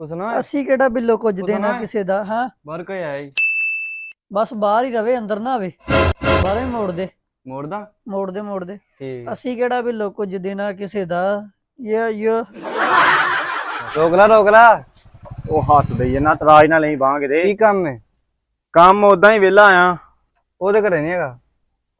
ਕੁਛ ਨਾ ਅਸੀਂ ਕਿਹੜਾ ਬਿੱਲੋ ਕੁਝ ਦੇਣਾ। ਕਿਸੇ ਦਾ ਹਾਂ? ਬਾਹਰ ਕੋਈ ਆਇਆ ਬਸ ਬਾਹਰ ਹੀ ਰਵੇ ਅੰਦਰ ਨਾ ਆਵੇ। ਬਾਹਰੋਂ ਹੀ ਮੋੜ ਦੇ ਮੋੜਦਾ ਮੋੜ ਦੇ ਮੋੜ ਦੇ ਠੀਕ। ਅਸੀਂ ਕਿਹੜਾ ਬਿੱਲੋ ਕੁਝ ਦੇਣਾ ਕਿਸੇ ਦਾ? ਯਾ ਯਾ। ਰੋਕ ਲਾ ਰੋਕ ਲਾ। ਉਹ ਹੱਥ ਦੇਈ ਜਨਾ ਤਰਾਜ ਨਾਲ ਨਹੀਂ ਬਾਂਹ ਕਿਤੇ। ਕੀ ਕੰਮ ਹੈ? ਕੰਮ ਉਦਾਂ ਹੀ ਵਿਹਲਾ ਆਇਆ ਉਹਦੇ ਘਰੇ ਨਹੀਂ ਹੈਗਾ।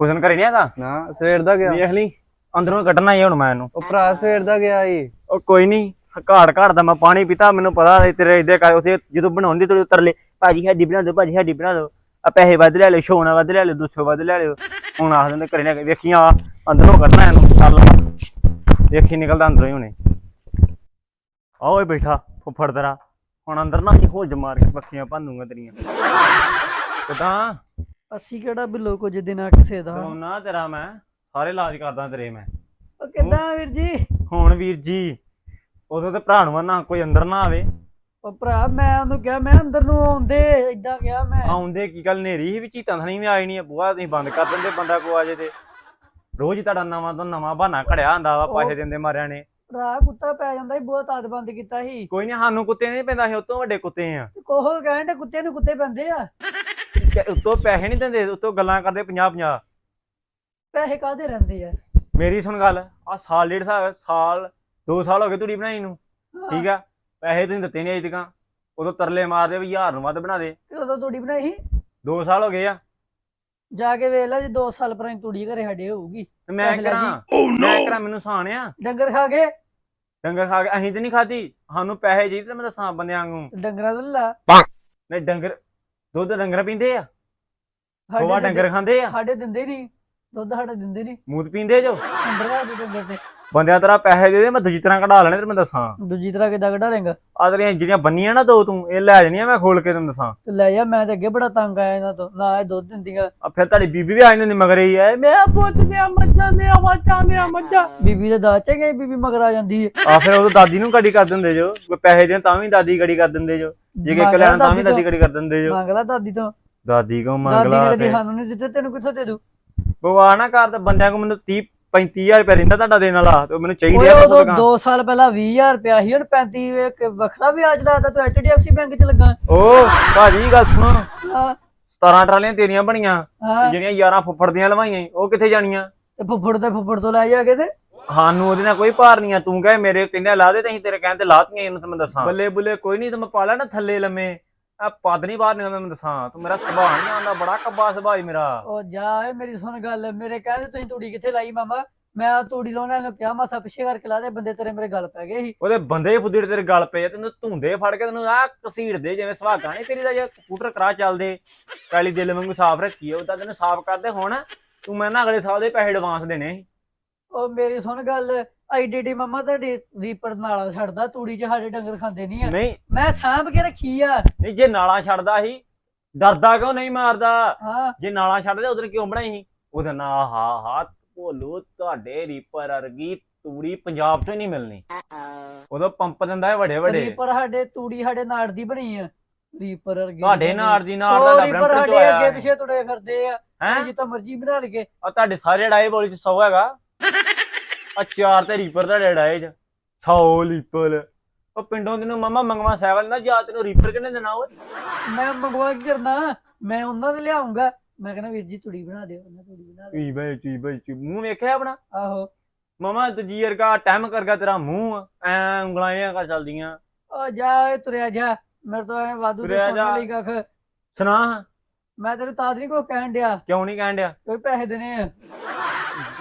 ਕੁਸ਼ਨ ਕਰੀ ਨਹੀਂ ਹੈਗਾ? ਨਾ ਸਵੇਰ ਦਾ ਗਿਆ। ਵੇਖ ਲਈ ਅੰਦਰੋਂ ਕੱਢਣਾ ਹੀ ਹੁਣ ਮੈਂ ਇਹਨੂੰ। ਉਹ ਭਰਾ ਸਵੇਰ ਦਾ ਗਿਆ ਜੀ ਉਹ ਕੋਈ ਨਹੀਂ। ਘਾੜ ਘਾੜ ਦਾ ਮੈਂ ਪਾਣੀ ਪੀਤਾ ਮੈਨੂੰ ਪਤਾ ਤੇਰੇ ਇਦੇ ਕਰ ਉਥੇ ਜਦੋਂ ਬਣਾਉਂਦੀ ਤੇ ਤਰਲੇ ਭਾਜੀ ਹੱਡੀ ਬਣਾ ਦਿਓ ਭਾਜੀ ਹੱਡੀ ਬਣਾ ਦਿਓ ਆ ਪੈਸੇ ਵੱਧ ਲੈ ਲਿਓ ਸ਼ੋਨਾ ਵੱਧ ਲੈ ਲਿਓ 200 ਵੱਧ ਲੈ ਲਿਓ। ਹੁਣ ਆਖ ਦਿੰਦੇ ਕਰੇ ਨਾ ਵੇਖੀ ਆ ਅੰਦਰੋਂ ਕੱਢਣਾ ਇਹਨੂੰ ਚੱਲ ਵੇਖੀ ਨਿਕਲਦਾ ਅੰਦਰੋਂ ਹੀ ਹੁਣੇ। ਆ ਓਏ ਬੈਠਾ ਫੁੱਫੜ ਤੇਰਾ ਹੁਣ ਅੰਦਰ ਨਾ ਹੀ ਹੋਜ ਮਾਰ ਕੇ ਪੱਖੀਆਂ ਭੰਨੂਗਾ ਤੇਰੀਆਂ। ਕਿਦਾਂ? ਅਸੀਂ ਕਿਹੜਾ ਬਿੱਲੋ ਕੁਝ ਦੇਣਾ ਕਿਸੇ ਦਾ? ਨਾ ਤੇਰਾ ਮੈਂ ਸਾਰੇ ਇਲਾਜ ਕਰਦਾ ਤੇਰੇ ਮੈਂ। ਉਹ ਕਿੱਦਾਂ ਵੀਰ ਜੀ? ਹੁਣ ਵੀਰ ਜੀ ਉਦੋਂ ਤੇ ਭਰਾ ਨੂੰ ਨਾ ਕੋਈ ਅੰਦਰ ਨਾ ਆਵੇ। ਉਹ ਭਰਾ ਮੈਂ ਉਹਨੂੰ ਕਿਹਾ ਮੈਂ ਅੰਦਰ ਨੂੰ ਆਉਂਦੇ ਏਦਾਂ ਕਿਹਾ ਮੈਂ। ਆਉਂਦੇ ਕੀ ਗੱਲ ਨੇਰੀ ਸੀ ਵੀ ਚੀਤਾਂ ਥਣੀ ਵੀ ਆਈ ਨਹੀਂ ਬੂਹਾ ਤੁਸੀਂ ਬੰਦ ਕਰ ਦਿੰਦੇ ਬੰਦਾ ਕੋ ਆ ਜੇ ਤੇ। ਰੋਜ਼ ਤੁਹਾਡਾ ਨਵਾਂ ਤੋਂ ਨਵਾਂ ਬਹਾਨਾ ਘੜਿਆ ਹੁੰਦਾ ਵਾ ਪੈਸੇ ਦਿੰਦੇ ਮਾਰਿਆਂ ਨੇ। ਭਰਾ ਕੁੱਤਾ ਪੈ ਜਾਂਦਾ ਸੀ ਬਹੁਤ ਆਦ ਬੰਦ ਕੀਤਾ ਸੀ। ਕੋਈ ਨਹੀਂ ਸਾਨੂੰ ਕੁੱਤੇ ਨਹੀਂ ਪੈਂਦਾ ਸੀ ਉਤੋਂ ਵੱਡੇ ਕੁੱਤੇ ਆ। ਕੋਹ ਕਹਿਣ ਦੇ ਕੁੱਤੇ ਨੂੰ ਕੁੱਤੇ ਪੈਂਦੇ ਆ। ਉਤੋਂ ਪੈਸੇ ਨਹੀਂ ਦਿੰਦੇ ਉਤੋਂ ਗੱਲਾਂ ਕਰਦੇ 50 50 ਪੈਸੇ ਕਾਹਦੇ ਰਹਿੰਦੇ ਆ? ਮੇਰੀ ਸੁਣ ਗੱਲ ਆ ਸਾਲ ਡੇਢ ਸਾਲ 2 ਸਾਲ ਹੋ ਗਏ ਤੂੜੀ ਬਣਾਈ ਨੂੰ। ਠੀਕ ਆ? ਪੈਸੇ ਤੁਸੀਂ ਦਿੱਤੇ ਨਹੀਂ ਅਜੇ ਤੱਕ। ਉਦੋਂ ਤਰਲੇ ਮਾਰਦੇ ਵੀ ਹਜ਼ਾਰ ਨੂੰ ਵੱਧ ਬਣਾ ਦੇ। ਤੇ ਉਦੋਂ ਤੂੜੀ ਬਣਾਈ ਸੀ? 2 ਸਾਲ ਹੋ ਗਏ ਆ। ਜਾ ਕੇ ਵੇਖ ਲੈ ਜੇ 2 ਸਾਲ ਪੁਰਾਣੀ ਤੂੜੀ ਘਰੇ ਸਾਡੇ ਹੋਊਗੀ। ਤੇ ਮੈਂ ਪੈਸੇ ਲੈ ਕਰਾਂ। ਮੈਂ ਕਰਾਂ ਮੈਨੂੰ ਸਾਣ ਆ। ਡੰਗਰ ਖਾ ਕੇ? ਡੰਗਰ ਖਾ ਕੇ ਅਸੀਂ ਤੇ ਨਹੀਂ ਖਾਦੀ ਸਾਨੂੰ ਪੈਸੇ ਚਾਹੀਦੇ ਤੇ ਮੈਂ ਦੱਸਾਂ ਬੰਦਿਆਂ ਵਾਂਗੂ। ਤੇ ਡੰਗਰਾਂ ਦਾ ਲਾ ਨਹੀਂ ਡੰਗਰ ਦੁੱਧ ਡੰਗਰ ਪੀਂਦੇ ਆ। ਸਾਡੇ ਡੰਗਰ ਖਾਂਦੇ ਆ। ਸਾਡੇ ਦਿੰਦੇ ਨਹੀਂ। ਦੁੱਧ ਸਾਡੇ ਦਿੰਦੇ ਨਹੀਂ। ਮੂਤ ਪੀਂਦੇ ਜੋ। ਅੰਦਰ ਆ ਦੇ ਡੰਗਰ ਤੇ। ਬੰਦਿਆਂ ਤੇਰਾ ਪੈਸੇ ਦੇ ਦੇ ਮੈਂ ਦੂਜੀ ਤਰ੍ਹਾਂ ਕਢਾ ਲੈਣੇ ਤੇ ਮੈਂ ਦੱਸਾਂ। ਦੂਜੀ ਤਰ੍ਹਾਂ ਕਿੱਦਾਂ ਕੱਢਾ ਲੇਗਾ ਆ ਤੇਰੀਆਂ ਜਿਹੜੀਆਂ ਬੰਨੀਆਂ ਨਾ ਦੋ ਤੂੰ ਇਹ ਲੈ ਜਾਣੀਆਂ ਮੈਂ ਖੋਲ ਕੇ ਤੈਨੂੰ ਦੱਸਾਂ। ਤੇ ਲੈ ਜਾ ਮੈਂ ਤੇ ਅੱਗੇ ਬੜਾ ਤੰਗ ਆਇਆ ਇਹਨਾਂ ਤੋਂ। ਨਾ ਇਹ ਦੁੱਧ ਦਿੰਦੀਆਂ। ਆ ਫਿਰ ਤੁਹਾਡੀ ਬੀਬੀ ਵੀ ਆ ਜਾਂਦੀ ਮਗਰ ਹੀ ਐ ਮੇਰਾ ਪੁੱਤ ਮੇਰਾ ਮੱਝਾਂ ਮੇਰਾ ਮੱਝਾਂ ਮੇਰਾ ਮੱਝਾਂ। ਬੀਬੀ ਦੇ ਦਾਚ ਗਏ ਬੀਬੀ ਮਗਰ ਆ ਜਾਂਦੀ ਹੈ ਆ ਫਿਰ ਉਹ ਦਾਦੀ ਨੂੰ ਗੜੀ ਕਰ ਦਿੰਦੇ ਜੋ ਕੋਈ ਪੈਸੇ ਦੇਣ ਤਾਂ ਵੀ ਦਾਦੀ ਗੜੀ ਕਰ ਦਿੰਦੇ ਜੋ। ਜੇ ਕਿ ਲੈਣ ਤਾਂ ਵੀ ਦਾਦੀ ਦਾਦੀ ਗੜੀ ਕਰ ਦਿੰਦੇ ਜੋ। ਮੰਗ ਲੈ ਦਾਦੀ ਤੋਂ। ਦਾਦੀ ਕੋ ਮੰਗ ਦਾਦੀ ਨੇ ਲਾ ਕਦੀ ਤੇ ਸਾਨੂੰ ਨਹੀਂ ਦਿੱਤੇ ਤੈਨੂੰ ਕਿੱਥੋਂ ਦੇ ਦੂ? ਬਵਾ ਨਾ ਕਰ ਤੇ ਬੰਦਿਆਂ ਕੋ ਮੈਨੂੰ 30 35000 ਰੁਪਏ ਰਹਿੰਦਾ ਤੁਹਾਡਾ ਦੇਣ ਵਾਲਾ ਤੇ ਉਹ ਮੈਨੂੰ ਚਾਹੀਦੇ ਆ ਉਦੋਂ ਪੁੱਤ 2 ਸਾਲ ਪਹਿਲਾਂ 20000 ਰੁਪਿਆ ਸੀ ਹੁਣ 35 ਇੱਕ ਵੱਖਰਾ ਵਿਆਜ ਲਾਦਾ ਤੂੰ HDFC ਬੈਂਕ 'ਚ ਲੱਗਾ। ਓ ਭਾਜੀ ਗੱਲ ਸੁਣੋ। ਹਾਂ। 17 ਟਰਾਲੀਆਂ ਤੇਰੀਆਂ ਬਣੀਆਂ ਜਿਹੜੀਆਂ 11 ਫੁੱਫੜ ਦੀਆਂ ਲਵਾਈਆਂ ਉਹ ਕਿੱਥੇ ਜਾਣੀਆਂ? ਤੇ ਫੁੱਫੜ ਤੇ ਫੁੱਫੜ ਤੋਂ ਲੈ ਜਾ ਕੇ ਤੇ। ਸਾਨੂੰ ਉਹਦੇ ਨਾਲ ਕੋਈ ਭਾਰ ਨਹੀਂ ਆ ਤੂੰ ਕਹੇ ਮੇਰੇ ਕਹਿੰਦੇ ਲਾ ਦੇ ਤੇ ਅਸੀਂ ਤੇਰੇ ਕਹਿਣ ਤੇ ਲਾਤੀਆਂ ਇਹਨੂੰ ਤੇ ਮੈਂ ਦੱਸਾਂ। ਬੱਲੇ ਬੁੱਲੇ ਕੋਈ ਨਹੀਂ ਤੇ ਮੈਂ ਪਾ ਲੈਣਾ ਥੱਲੇ ਲੰਮੇ। ਆ ਪੱਦ ਨਹੀਂ ਬਾਹਰ ਨਿਕਲਦਾ ਮੈਂ ਦੱਸਾਂ। ਤੂੰ ਮੇਰਾ ਸੁਭਾਅ ਨਹੀਂ ਆਉਂਦਾ ਬੜਾ ਕੱਬਾ ਸੁਭਾਅ ਈ ਮੇਰਾ। ਉਹ ਜਾ ਏ ਮੇਰੀ ਸੁਣ ਗੱਲ। ਮੇਰੇ ਕਹਿੰਦੇ ਤੁਸੀਂ ਤੂੜੀ ਕਿੱਥੇ ਲਾਈ ਮਾਮਾ? ਮੈਂ ਤੂੜੀ ਲਾਉਣਾ ਨੂੰ ਕਿਹਾ ਮਾਸਾ ਪਿੱਛੇ ਕਰਕੇ ਲਾ ਦੇ ਬੰਦੇ ਤੇਰੇ ਮੇਰੇ ਗੱਲ ਪੈ ਗਏ ਸੀ। ਉਹਦੇ ਬੰਦੇ ਫੁੱਦੜ ਤੇਰੇ ਗਲ ਪਏ ਆ, ਤੈਨੂੰ ਧੁੰਦੇ ਫੜ ਕੇ ਤੈਨੂੰ ਆ ਕਸੀੜਦੇ ਜਿਵੇਂ ਸੁਹਾਗਾ ਨਹੀਂ ਤੇਰੀ ਦਾ ਜੇ ਸਕੂਟਰ ਕਰਾ ਚੱਲਦੇ। ਕਾਲੀ ਦਿਲ ਵਾਂਗੂ ਸਾਫ਼ ਰੱਖੀ ਆ, ਉਹ ਤਾਂ ਤੈਨੂੰ ਸਾਫ਼ ਕਰਦੇ ਹੁਣ। ਤੂੰ ਮੈਂ ਨਾ ਅਗਲੇ ਸਾਲ ਦੇ ਪੈਸੇ ਐਡਵਾਂਸ ਦੇਣੇ ਸੀ। ਉਹ ਮੇਰੀ ਸੁਣ ਗੱਲ ਆਈਡੀਡੀ ਮਾਮਾ ਤੁਹਾਡੀ ਰੀਪਰ ਨਾਲਾ ਛੱਡਦਾ ਤੂੜੀ 'ਚ ਸਾਡੇ ਡੰਗਰ ਖਾਂਦੇ ਨਹੀਂ ਆ। ਨਹੀਂ। ਮੈਂ ਸਾਂਭ ਕੇ ਰੱਖੀ ਆ। ਨਹੀਂ ਜੇ ਨਾਲਾਂ ਛੱਡਦਾ ਸੀ ਡਰਦਾ ਕਿਉਂ ਨਹੀਂ ਮਾਰਦਾ? ਹਾਂ। ਜੇ ਨਾਲਾਂ ਛੱਡਦੇ ਉਧਰ ਕਿਉਂ ਬਣਾਈ ਸੀ? ਉਹਦਾ ਨਾ ਹਾ ਹਾ ਭੋਲੂ ਤੁਹਾਡੇ ਰੀਪਰ ਵਰਗੀ ਤੂੜੀ ਪੰਜਾਬ ਚੋਂ ਨਹੀਂ ਮਿਲਣੀ। ਉਦੋਂ ਪੰਪ ਦਿੰਦਾ ਹੈ ਵੱਡੇ ਵੱਡੇ। ਰੀਪਰ ਸਾਡੇ ਤੂੜੀ ਸਾਡੇ ਨਾੜ ਦੀ ਬਣੀ ਆ। ਰੀਪਰ ਵਰਗੀ ਤੁਹਾਡੇ ਨਾੜ ਦੀ ਨਾੜ ਸੌ ਦਾ ਰੀਪਰ ਸਾਡੇ ਅੱਗੇ ਪਿੱਛੇ ਤੁਰੇ ਫਿਰਦੇ ਆ। ਜਿੱਤਾ ਮਰਜ਼ੀ ਬਣਾ ਲਈਏ। ਆ ਤੁਹਾਡੇ ਸਾਰੇ ਡਾਏ ਬੋਲੀ ਚ 100 ਹੈਗਾ। ਆ ਚਾਰ ਤੇ ਰੀਪਰ ਤੁਹਾਡੇ ਡਾਏ ਚ। 100 ਰੀਪਰ ਉਹ ਪਿੰਡੋਂ ਤੈਨੂੰ ਮਮਾ ਮੰਗਵਾ ਸਾਈਕਲ ਨਾ ਜਾ ਤੈਨੂੰ ਰੀਪਰ ਕਿੰਨੇ ਦੇਣਾ ਓਏ? ਮੈਂ ਮੰਗਵਾ ਕੀ ਕਰਨਾ? ਮੈਂ ਉਹਨਾਂ ਦੇ ਲਿਆਉਂਗਾ। ਮੈਂ ਕਹਿੰਦਾ ਵੀਰ ਜੀ ਤੂੜੀ ਬਣਾ ਦਿਓ ਉਹਨਾਂ ਤੂੜੀ ਬਣਾ ਦਿਓ। ਕੀ ਬਈ ਕੀ ਬਈ ਕੀ ਮੂੰਹ ਵੇਖਿਆ ਆਪਣਾ? ਆਹੋ। ਮਮਾ ਦੂਜੀ ਵਰਗਾ ਟਾਈਮ ਕਰਗਾ ਤੇਰਾ ਮੂੰਹ। ਐ ਉਂਗਲਾਂ ਇਹ ਕਾ ਚੱਲਦੀਆਂ। ਉਹ ਜਾ ਓਏ ਤੁਰਿਆ ਜਾ। ਮੇਰੇ ਤੋਂ ਐ ਵਾਧੂ ਦੇ ਸੋਨੇ। ਲਈ ਕੱਖ। ਸੁਣਾ। ਮੈਂ ਤੈਨੂੰ ਤਾਂ ਨਹੀਂ ਕੋ ਕਹਿਣ ਡਿਆ। ਕਿਉਂ ਨਹੀਂ ਕਹਿਣ ਡਿਆ? ਕੋਈ ਪੈਸੇ ਦੇਣੇ ਆ।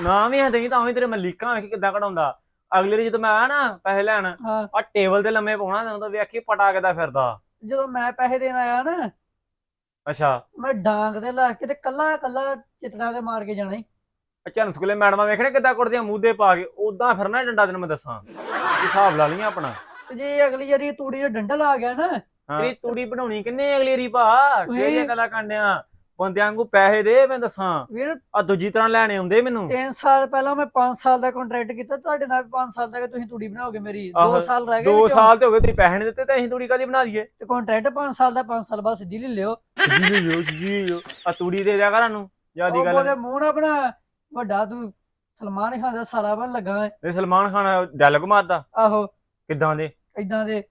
ਨਾ ਵੀ ਹੈ ਨਹੀਂ ਤਾਂ ਵੀ ਤੇਰੇ ਮਲੀਕਾਂ ਵੇਖ ਕਿੱਦਾਂ ਕਢਾਉਂਦਾ। ਅਗਲੇ ਜਦੋਂ ਮੈਂ ਆਇਆ ਨਾ ਪੈਸੇ ਲੈਣ ਹਾਂ। ਆ ਟੇਬਲ ਤੇ ਲੰਮੇ ਪਾਉਣਾ ਤੈਨੂੰ ਤਾਂ ਵੇਖੀ ਪਟਾ ਕਿੱਦਾਂ ਫਿਰਦਾ। ਜਦੋਂ ਮੈਂ ਪੈਸੇ ਦੇਣ ਆਇਆ ਨਾ ਅੱਛਾ। ਮੈਂ ਡਾਂਗ ਤੇ ਲਾ ਕੇ ਤੇ ਕੱਲਾ ਕੱਲਾ ਚਿਤੜਾ ਤੇ ਮਾਰ ਕੇ ਜਾਣਾ ਈ। ਅੱਛਾ ਸਕੂਲੇ ਮੈਡਮਾਂ ਵੇਖਣੇ ਕਿੱਦਾਂ ਕੁੱਟਦੀਆਂ ਮੂੰਹ ਦੇ ਪਾ ਕੇ ਉਦਾਂ ਫਿਰਨਾ ਡੰਡਾ ਤੈਨੂੰ ਮੈਂ ਦੱਸਾਂ। ਹਿਸਾਬ ਲਾ ਲਈਆਂ ਆਪਣਾ। ਤੇ ਜੇ ਅਗਲੀ ਵਾਰੀ ਤੂੜੀ ਦਾ ਡੰਡਾ ਲਾ ਗਿਆ ਨਾ ਤੇਰੀ ਤੂੜੀ ਬਣਾਉਣੀ ਕਿੰਨੇ ਅਗਲੀ ਰੀ ਭਾ। ਕਿਹੜੀਆਂ ਗੱਲਾਂ ਕਾਂਡਿਆਂ ਬੰਦਿਆਂ ਨੂੰ ਪੈਸੇ ਦੇ ਮੈਂ ਦੱਸਾਂ। ਵੀਰ ਆ ਦੂਜੀ ਤਰ੍ਹਾਂ ਲੈਣੇ ਹੁੰਦੇ ਮੈਨੂੰ। 3 ਸਾਲ ਪਹਿਲਾਂ ਮੈਂ 5 ਸਾਲ ਦਾ ਕੰਟਰੈਕਟ ਕੀਤਾ ਤੁਹਾਡੇ ਨਾਲ 5 ਸਾਲ ਦਾ ਕਿ ਤੁਸੀਂ ਤੂੜੀ ਬਣਾਓਗੇ ਮੇਰੀ? 2 ਸਾਲ ਰਹਿ ਗਏ 2 ਸਾਲ ਤੇ ਹੋ ਗਏ ਤੁਸੀਂ ਪੈਸੇ ਨਹੀਂ ਦਿੱਤੇ ਤੇ ਅਸੀਂ ਤੂੜੀ ਕਾਲੀ ਬਣਾ ਲਈਏ? ਤੇ ਕੰਟਰੈਕਟ 5 ਸਾਲ ਦਾ 5 ਸਾਲ ਬਾਅਦ ਸਿੱਧੀ ਲੈ ਲਿਓ। ਜੀ ਲਿਓ ਜੀ ਆ ਤੂੜੀ ਦੇ ਦਿਆ ਕਰਾਂ ਨੂੰ ਜਿਆਦੀ ਗੱਲ। ਉਹ ਮੂੰਹ ਨਾ ਬਣਾ। ਵੱਡਾ ਤੂੰ ਸਲਮਾਨ ਖਾਨ ਦਾ ਸਾਲਾ ਬਣ ਲੱਗਾ ਹੈ। ਸਲਮਾਨ ਖਾਨ ਡੈਲ ਘਮਾਦਾ ਆਹੋ। ਕਿਦਾਂ ਦੇ? ਇਦਾਂ ਦੇ।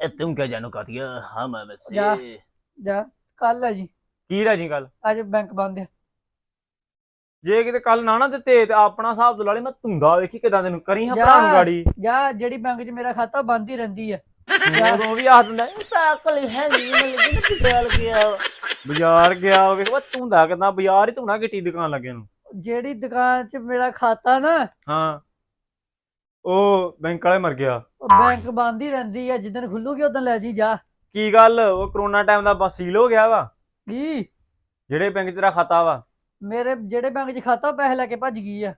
ਇਹ ਤੂੰ ਕਿਆ ਜਾਣੋ ਕਾਤੀਆ ਹਾਂ ਮੈਂ ਵੈਸੇ। ਜਾ ਜਾ। ਕੱਲ ਆ ਜੀ। ਕੀ ਰਾਜੀ ਗੱਲ? ਅੱਜ ਬੈਂਕ ਬੰਦ ਹੈ ਜੇ ਕਿਤੇ ਕੱਲ ਨਾ ਨਾ ਦਿੱਤੇ ਤੇ ਆਪਣਾ ਹਿਸਾਬ ਤੋਂ ਲਾ ਲਈ ਮੈਂ ਧੁੰਦਾ ਵੇਖੀ ਕਿਦਾਂ ਤੈਨੂੰ ਕਰੀ ਹਾਂ ਜਾ। ਭਰਾ ਨੂੰ ਗਾੜੀ। ਜਾਂ ਜਿਹੜੀ ਬੈਂਕ 'ਚ ਮੇਰਾ ਖਾਤਾ ਬੰਦ ਹੀ ਰਹਿੰਦੀ ਹੈ ਉਦੋਂ ਵੀ ਆਖ ਦਿੰਦਾ ਸਾਕਲ ਹੈ ਨਹੀਂ ਮੈਂ ਲੱਗੀ ਨਾ ਬਾਜ਼ਾਰ ਗਿਆ ਬਾਜ਼ਾਰ ਗਿਆ ਵੇਖ ਵਾ ਧੁੰਦਾ ਕਿਦਾਂ ਬਾਜ਼ਾਰ ਹੀ ਧੁਣਾ ਕਿੱਟੀ ਦੁਕਾਨ ਲੱਗੇ ਨੂੰ। ਜਿਹੜੀ ਦੁਕਾਨ 'ਚ ਮੇਰਾ ਖਾਤਾ ਨਾ ਹਾਂ। ਉਹ ਬੈਂਕ ਵਾਲੇ ਮਰ ਗਿਆ। ਉਹ ਬੈਂਕ ਬੰਦ ਹੀ ਰਹਿੰਦੀ ਹੈ ਜਿੱਦਣ ਖੁੱਲੂਗੀ ਉਦੋਂ ਲੈ ਜੀ ਜਾ। ਕੀ ਗੱਲ ਉਹ ਕਰੋਨਾ ਟਾਈਮ ਦਾ ਬਸ ਸੀਲ ਹੋ ਗਿਆ ਵਾ। ਕੀ? ਜਿਹੜੇ ਬੈਂਕ 'ਚ ਤੇਰਾ ਖਾਤਾ ਵਾ। ਮੇਰੇ ਜਿਹੜੇ ਬੈਂਕ 'ਚ ਖਾਤਾ ਉਹ ਪੈਸੇ ਲੈ ਕੇ ਭੱਜ ਗਈ ਆ।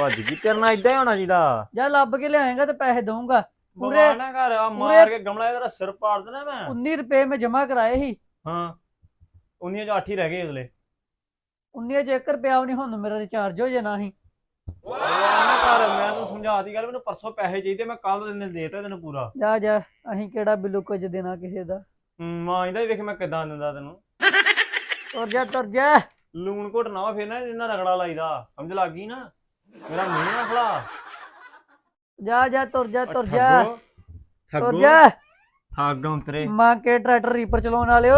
ਭੱਜ ਗਈ? ਤੇਰੇ ਨਾਲ ਇਦਾਂ ਹੀ ਹੋਣਾ ਚਾਹੀਦਾ ਜਾਂ ਲੱਭ ਕੇ ਲਿਆਏਗਾ ਤੇ ਪੈਸੇ ਦਊਂਗਾ। ਪੂਰੇ- ਪੂਰੇ ਨਾ ਘਰ ਆ ਮਾਰ ਕੇ ਗਮਲਾ ਤੇਰਾ ਸਿਰ ਪਾੜ ਦੇਣਾ ਮੈਂ। 19 ਰੁਪਏ ਮੈਂ ਜਮ੍ਹਾਂ ਕਰਾਏ ਸੀ। ਹਾਂ। ਉਨੀਆਂ ਚ ਅੱਠ ਹੀ ਰਹਿ ਗਏ ਅਗਲੇ। 19 ਚ 1 ਰੁਪਿਆ ਵੀ ਨਹੀਂ ਹੁਣ ਮੇਰਾ ਰਿਚਾਰਜ ਹੋ ਜਾਣਾ ਸੀ ਨਾ ਘਰ ਮੈਂ ਤੈਨੂੰ ਸਮਝਾਤੀ ਗੱਲ ਮੈਨੂੰ ਪਰਸੋਂ ਪੈਸੇ ਚਾਹੀਦੇ ਮੈਂ ਕੱਲ ਦਿਨ ਦੇਤਾ ਤੈਨੂੰ ਪੂਰਾ। ਜਾ ਜਾ ਅਸੀਂ ਕਿਹੜਾ ਬਿੱਲੂ ਕੁਝ ਦੇਣਾ ਕਿਸੇ ਦਾ। ਮਾਂ ਇਹਦਾ ਹੀ ਵੇਖ ਮੈਂ ਕਿਦਾਂ ਦਿੰਦਾ ਤੈਨੂੰ। ਤੁਰ ਜਾ ਤੁਰ ਜਾ। ਲੂਣ ਘੁੱਟ ਨਾ ਫੇਰ ਨਾ ਇਹਨਾਂ ਰਗੜਾ ਲਾਈਦਾ। ਸਮਝ ਲੱਗ ਗਈ ਨਾ? ਮੇਰਾ ਮੂੰਹ ਨਾ ਖਲਾ ਜਾ ਜਾ ਤੁਰ ਜਾ ਤੁਰ ਜਾ। ਠੱਗੋ ਤੁਰ ਜਾ। ਠੱਗ ਅੰਤਰੇ ਮਾਂ ਕੇ ਟਰੈਕਟਰ ਰੀਪਰ ਚਲਾਉਣ ਵਾਲਿਓ।